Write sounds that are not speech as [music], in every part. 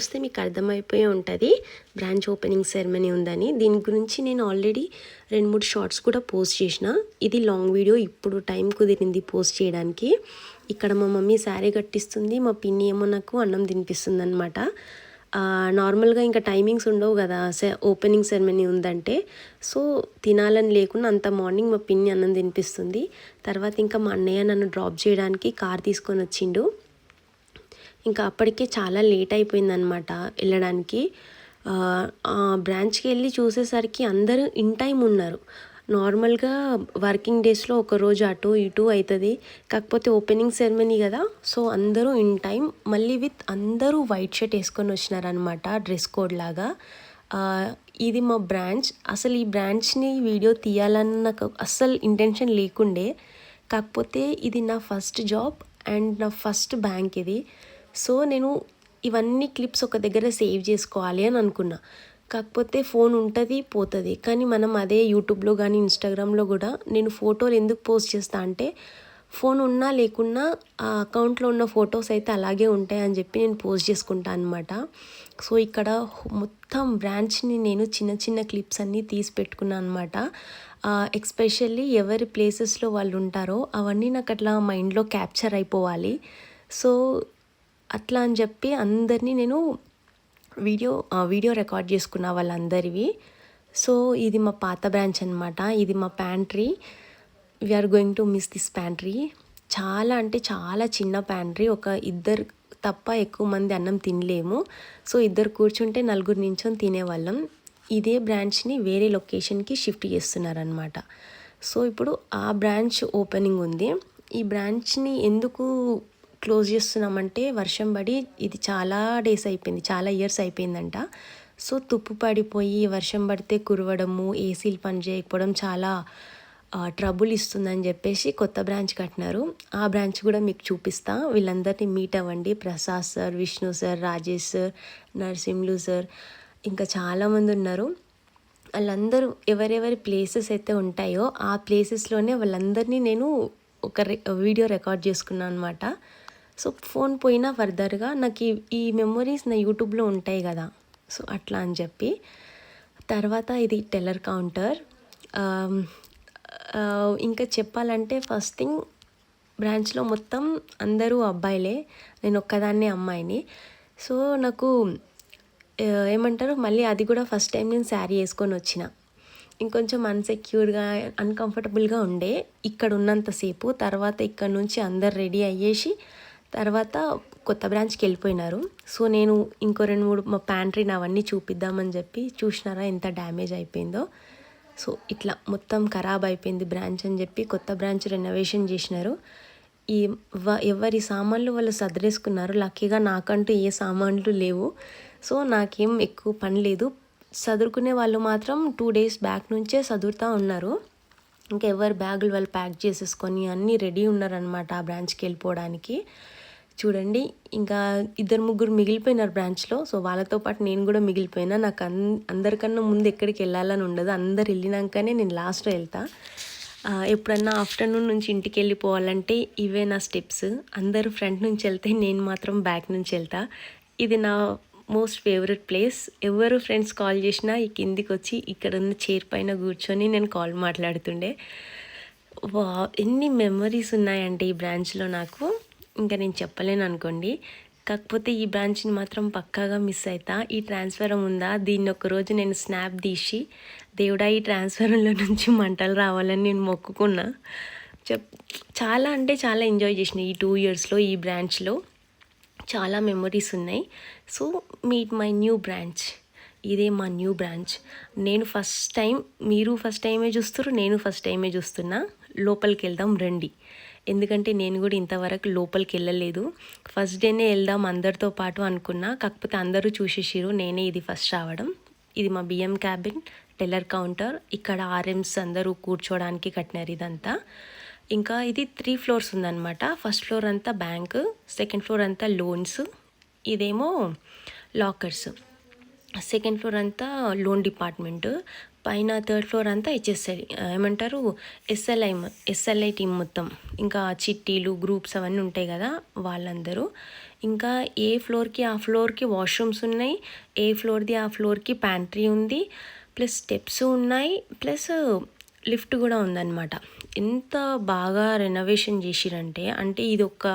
చూస్తే మీకు అర్థమైపోయి ఉంటుంది. బ్రాంచ్ ఓపెనింగ్ సెరమనీ ఉందని. దీని గురించి నేను ఆల్రెడీ రెండు మూడు షార్ట్స్ కూడా పోస్ట్ చేసిన. ఇది లాంగ్ వీడియో ఇప్పుడు టైం కుదిరింది పోస్ట్ చేయడానికి. ఇక్కడ మా మమ్మీ శారీ కట్టిస్తుంది మా పిన్ని ఏమో నాకు అన్నం తినిపిస్తుంది అనమాట నార్మల్గా ఇంకా టైమింగ్స్ ఉండవు కదా సె ఓపెనింగ్ సెరమనీ ఉందంటే. సో తినాలని లేకుండా అంత మార్నింగ్ మా పిన్ని అన్నం తినిపిస్తుంది. తర్వాత ఇంకా మా అన్నయ్య నన్ను డ్రాప్ చేయడానికి కార్ తీసుకొని వచ్చిండు. ఇంకా అప్పటికే చాలా లేట్ అయిపోయిందనమాట వెళ్ళడానికి. బ్రాంచ్కి వెళ్ళి చూసేసరికి అందరూ ఇన్ టైం ఉన్నారు. నార్మల్గా వర్కింగ్ డేస్లో ఒక రోజు అటు ఇటు అవుతుంది కాకపోతే ఓపెనింగ్ సెరమనీ కదా సో అందరూ ఇన్ టైం మళ్ళీ విత్ అందరూ వైట్ షర్ట్ వేసుకొని వచ్చినారనమాట డ్రెస్ కోడ్ లాగా. ఇది మా బ్రాంచ్. అసలు ఈ బ్రాంచ్ని వీడియో తీయాలన్న నాకు అస్సలు ఇంటెన్షన్ లేకుండే. కాకపోతే ఇది నా ఫస్ట్ జాబ్ అండ్ నా ఫస్ట్ బ్యాంక్ ఇది. సో నేను ఇవన్నీ క్లిప్స్ ఒక దగ్గర సేవ్ చేసుకోవాలి అని అనుకున్నా. కాకపోతే ఫోన్ ఉంటుంది పోతుంది. కానీ మనం అదే యూట్యూబ్లో కానీ ఇన్స్టాగ్రామ్లో కూడా నేను ఫోటోలు ఎందుకు పోస్ట్ చేస్తా అంటే ఫోన్ ఉన్నా లేకున్నా ఆ అకౌంట్లో ఉన్న ఫొటోస్ అయితే అలాగే ఉంటాయి అని చెప్పి నేను పోస్ట్ చేసుకుంటా అనమాట సో ఇక్కడ మొత్తం బ్రాంచ్ని నేను చిన్న చిన్న క్లిప్స్ అన్నీ తీసి పెట్టుకున్నాను అనమాట ఎక్స్పెషల్లీ ఎవరి ప్లేసెస్లో వాళ్ళు ఉంటారో అవన్నీ నాకు అట్లా మైండ్లో క్యాప్చర్ అయిపోవాలి. సో అట్లా అని చెప్పి అందరినీ నేను వీడియో వీడియో రికార్డ్ చేసుకున్న వాళ్ళందరివి. సో ఇది మా పాత బ్రాంచ్ అనమాట ఇది మా pantry. We are going to miss this pantry చాలా అంటే చాలా చిన్న ప్యాంట్రీ. ఒక ఇద్దరు తప్ప ఎక్కువ మంది అన్నం తినలేము. సో ఇద్దరు కూర్చుంటే నలుగురు నించొని తినేవాళ్ళం. ఇదే బ్రాంచ్ని వేరే లొకేషన్కి షిఫ్ట్ చేస్తున్నారనమాట సో ఇప్పుడు ఆ బ్రాంచ్ ఓపెనింగ్ ఉంది. ఈ బ్రాంచ్ని ఎందుకు క్లోజ్ చేస్తున్నామంటే వర్షం పడి ఇది చాలా డేస్ అయిపోయింది చాలా ఇయర్స్ అయిపోయిందంట. సో తుప్పు పడిపోయి వర్షం పడితే కురవడము ఏసీలు పని చేయకపోవడం చాలా ట్రబుల్ ఇస్తుందని చెప్పేసి కొత్త బ్రాంచ్ కట్టినారు. ఆ బ్రాంచ్ కూడా మీకు చూపిస్తా. వీళ్ళందరినీ మీట్ అవ్వండి. Prasad sir Vishnu sir Rajesh sir Narasimhulu sir ఇంకా చాలామంది ఉన్నారు. వాళ్ళందరూ ఎవరెవరి ప్లేసెస్ అయితే ఉంటాయో ఆ ప్లేసెస్లోనే వాళ్ళందరినీ నేను ఒక వీడియో రికార్డ్ చేసుకున్నాను అనమాట సో ఫోన్ పోయినా ఫర్దర్గా నాకు ఈ ఈ మెమొరీస్ నా యూట్యూబ్లో ఉంటాయి కదా. సో అట్లా అని చెప్పి తర్వాత ఇది టెల్లర్ కౌంటర్. ఇంకా చెప్పాలంటే ఫస్ట్ థింగ్ బ్రాంచ్లో మొత్తం అందరూ అబ్బాయిలే నేను ఒక్కదాన్నే అమ్మాయిని. సో నాకు ఏమంటారు మళ్ళీ అది కూడా ఫస్ట్ టైం నేను శారీ వేసుకొని వచ్చిన. ఇంకొంచెం అన్సెక్యూర్గా అన్కంఫర్టబుల్గా ఉండే ఇక్కడ ఉన్నంతసేపు తర్వాత ఇక్కడ నుంచి అందరు రెడీ అయ్యేసి తర్వాత కొత్త బ్రాంచ్కి వెళ్ళిపోయినారు. సో నేను ఇంకో రెండు మూడు మా ప్యాంట్రీని అవన్నీ చూపిద్దామని చెప్పి చూసినారా ఎంత డ్యామేజ్ అయిపోయిందో. సో ఇట్లా మొత్తం ఖరాబ్ అయిపోయింది బ్రాంచ్ అని చెప్పి కొత్త బ్రాంచ్ రెనోవేషన్ చేసినారు. ఈ ఎవరి సామాన్లు వాళ్ళు సదిరేసుకున్నారు లక్కీగా నాకంటూ ఏ సామాన్లు లేవు. సో నాకేం ఎక్కువ పని లేదు. చదువుకునే వాళ్ళు మాత్రం టూ డేస్ బ్యాక్ నుంచే చదువుతూ ఉన్నారు. ఇంకా ఎవరు బ్యాగులు వాళ్ళు ప్యాక్ చేసేసుకొని అన్నీ రెడీ ఉన్నారనమాట ఆ బ్రాంచ్కి వెళ్ళిపోవడానికి. చూడండి ఇంకా ఇద్దరు ముగ్గురు మిగిలిపోయినారు బ్రాంచ్లో సో వాళ్ళతో పాటు నేను కూడా మిగిలిపోయినా. నాకు అన్ అందరికన్నా ముందు ఎక్కడికి వెళ్ళాలని ఉండదు. అందరు వెళ్ళినాకనే నేను లాస్ట్లో వెళ్తా. ఎప్పుడన్నా ఆఫ్టర్నూన్ నుంచి ఇంటికి వెళ్ళిపోవాలంటే ఇవే నా స్టెప్స్. అందరూ ఫ్రంట్ నుంచి వెళ్తే నేను మాత్రం బ్యాక్ నుంచి వెళ్తా. ఇది నా మోస్ట్ ఫేవరెట్ ప్లేస్. ఎవరు ఫ్రెండ్స్ కాల్ చేసినా ఈ కిందికి వచ్చి ఇక్కడ ఉన్న చైర్ పైన కూర్చొని నేను కాల్ మాట్లాడుతుండే. వా ఎన్ని మెమరీస్ ఉన్నాయండి ఈ బ్రాంచ్లో నాకు. ఇంకా నేను చెప్పలేను అనుకోండి కాకపోతే ఈ బ్రాంచ్ని మాత్రం పక్కాగా మిస్ అవుతా ఈ ట్రాన్స్ఫరం ఉందా? దీన్ని ఒకరోజు నేను స్నాప్ తీసి దేవుడా ఈ ట్రాన్స్ఫరంలో నుంచి మంటలు రావాలని నేను మొక్కుకున్నా. చెప్ చాలా అంటే చాలా ఎంజాయ్ చేసిన ఈ టూ ఇయర్స్లో ఈ బ్రాంచ్లో. చాలా మెమరీస్ ఉన్నాయి. So meet my new branch. ఇదే మా న్యూ బ్రాంచ్. నేను ఫస్ట్ టైం మీరు ఫస్ట్ టైమే చూస్తున్నారు నేను ఫస్ట్ టైమే చూస్తున్నా. లోపలికి వెళ్దాం రండి. ఎందుకంటే నేను కూడా ఇంతవరకు లోపలికి వెళ్ళలేదు. ఫస్ట్ డేనే వెళ్దాం అందరితో పాటు అనుకున్నా. కాకపోతే అందరూ చూసేసిరు నేనే ఇది ఫస్ట్ రావడం. ఇది మా బియ్యం క్యాబిన్ టెల్లర్ కౌంటర్ ఇక్కడ ఆర్ఎమ్స్ అందరూ కూర్చోవడానికి కట్టినారు ఇదంతా. ఇంకా ఇది త్రీ ఫ్లోర్స్ ఉందన్నమాట. ఫస్ట్ ఫ్లోర్ అంతా బ్యాంక్ సెకండ్ ఫ్లోర్ అంతా లోన్స్ ఇదేమో లాకర్స్ సెకండ్ ఫ్లోర్ అంతా లోన్ డిపార్ట్మెంట్ పైన థర్డ్ ఫ్లోర్ అంతా హెచ్ఎస్ఐ ఏమంటారు? ఎస్ఎల్ఐ ఎస్ఎల్ఐ టీం మొత్తం. ఇంకా చిట్టీలు గ్రూప్స్ అవన్నీ ఉంటాయి కదా వాళ్ళందరూ. ఇంకా ఏ ఫ్లోర్కి ఆ ఫ్లోర్కి వాష్రూమ్స్ ఉన్నాయి ఏ ఫ్లోర్ది ఆ ఫ్లోర్కి ప్యాంట్రీ ఉంది ప్లస్ స్టెప్స్ ఉన్నాయి ప్లస్ లిఫ్ట్ కూడా ఉందన్నమాట. ఎంత బాగా రెనోవేషన్ చేసిరంటే అంటే ఇది ఒక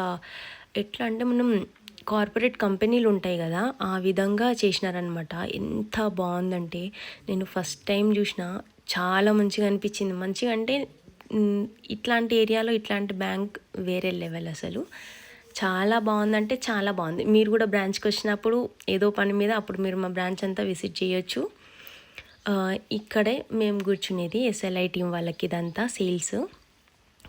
ఎట్లా అంటే మనం కార్పొరేట్ కంపెనీలు ఉంటాయి కదా ఆ విధంగా చేసినారనమాట ఎంత బాగుందంటే నేను ఫస్ట్ టైం చూసిన చాలా మంచిగా అనిపించింది. మంచిగా అంటే ఇట్లాంటి ఏరియాలో ఇట్లాంటి బ్యాంక్ వేరే లెవెల్ అసలు. చాలా బాగుందంటే చాలా బాగుంది. మీరు కూడా బ్రాంచ్కి వచ్చినప్పుడు ఏదో పని మీద అప్పుడు మీరు మా బ్రాంచ్ అంతా విజిట్ చేయొచ్చు. ఇక్కడే మేము కూర్చునేది ఎస్ఎల్ఐ టీం వాళ్ళకి ఇదంతా సేల్స్.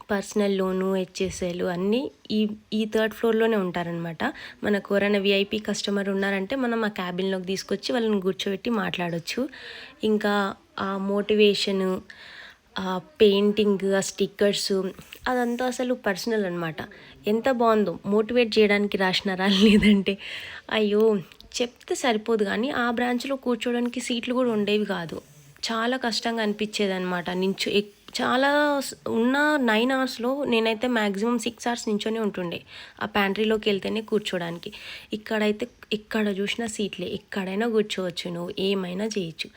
పర్సనల్ లోను హెచ్ఎస్ఎల్ అన్నీ ఈ ఈ థర్డ్ ఫ్లోర్లోనే ఉంటారనమాట మనకు ఎవరైనా విఐపీ కస్టమర్ ఉన్నారంటే మనం ఆ క్యాబిన్లోకి తీసుకొచ్చి వాళ్ళని కూర్చోబెట్టి మాట్లాడవచ్చు ఇంకా ఆ మోటివేషను ఆ పెయింటింగ్ ఆ స్టిక్కర్స్ అదంతా అసలు పర్సనల్ అనమాట ఎంత బాగుందో. మోటివేట్ చేయడానికి రాసినారా? [laughs] లేదంటే అయ్యో చెప్తే సరిపోదు కానీ ఆ బ్రాంచ్లో కూర్చోడానికి సీట్లు కూడా ఉండేవి కాదు. చాలా కష్టంగా అనిపించేది అనమాట నించో ఎక్- చాలా ఉన్న నైన్ అవర్స్లో నేనైతే మ్యాక్సిమం సిక్స్ అవర్స్ నించొని ఉంటుండే ఆ ప్యాంట్రీలోకి వెళ్తేనే కూర్చోడానికి. ఇక్కడైతే ఎక్కడ చూసినా సీట్లే ఎక్కడైనా కూర్చోవచ్చు నువ్వు ఏమైనా చేయొచ్చు.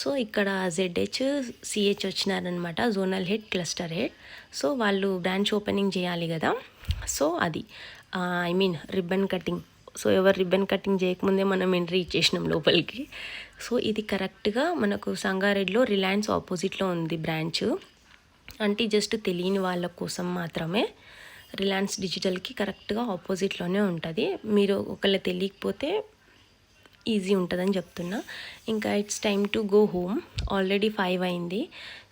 సో ఇక్కడ ZH CH వచ్చినారనమాట zonal head cluster head so వాళ్ళు బ్రాంచ్ ఓపెనింగ్ చేయాలి కదా. సో అది I mean ribbon cutting so ఎవరు రిబ్బన్ కటింగ్ చేయకముందే మనం ఎంట్రీ ఇచ్చేసినాం లోపలికి. సో ఇది కరెక్ట్గా మనకు సంగారెడ్డిలో రిలయన్స్ ఆపోజిట్లో ఉంది బ్రాంచ్ అంటే జస్ట్ తెలియని వాళ్ళ కోసం మాత్రమే రిలయన్స్ డిజిటల్కి కరెక్ట్గా ఆపోజిట్లోనే ఉంటుంది. మీరు ఒకవేళ తెలియకపోతే ఈజీ ఉంటుందని చెప్తున్నా. ఇంకా it's time to go home. Already five అయింది.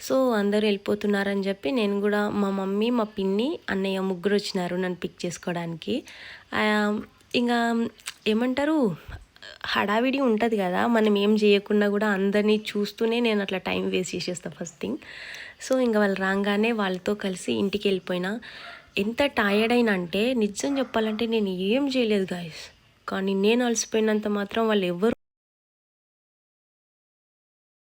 సో అందరూ వెళ్ళిపోతున్నారని చెప్పి నేను కూడా మా మమ్మీ మా పిన్ని అన్నయ్య ముగ్గురు వచ్చినారు నన్ను పిక్ చేసుకోవడానికి. ఇంకా ఏమంటారు? హడావిడి ఉంటుంది కదా మనం ఏం చేయకుండా కూడా అందరినీ చూస్తూనే నేను అట్లా టైం వేస్ట్ చేసేస్తాను ఫస్ట్ థింగ్ సో ఇంకా వాళ్ళు రాగానే వాళ్ళతో కలిసి ఇంటికి వెళ్ళిపోయినా. ఎంత టయర్డ్ అయినా అంటే నిజం చెప్పాలంటే నేను ఏం చేయలేదు గాయస్ కానీ నేను అలసిపోయినంత మాత్రం వాళ్ళు ఎవరు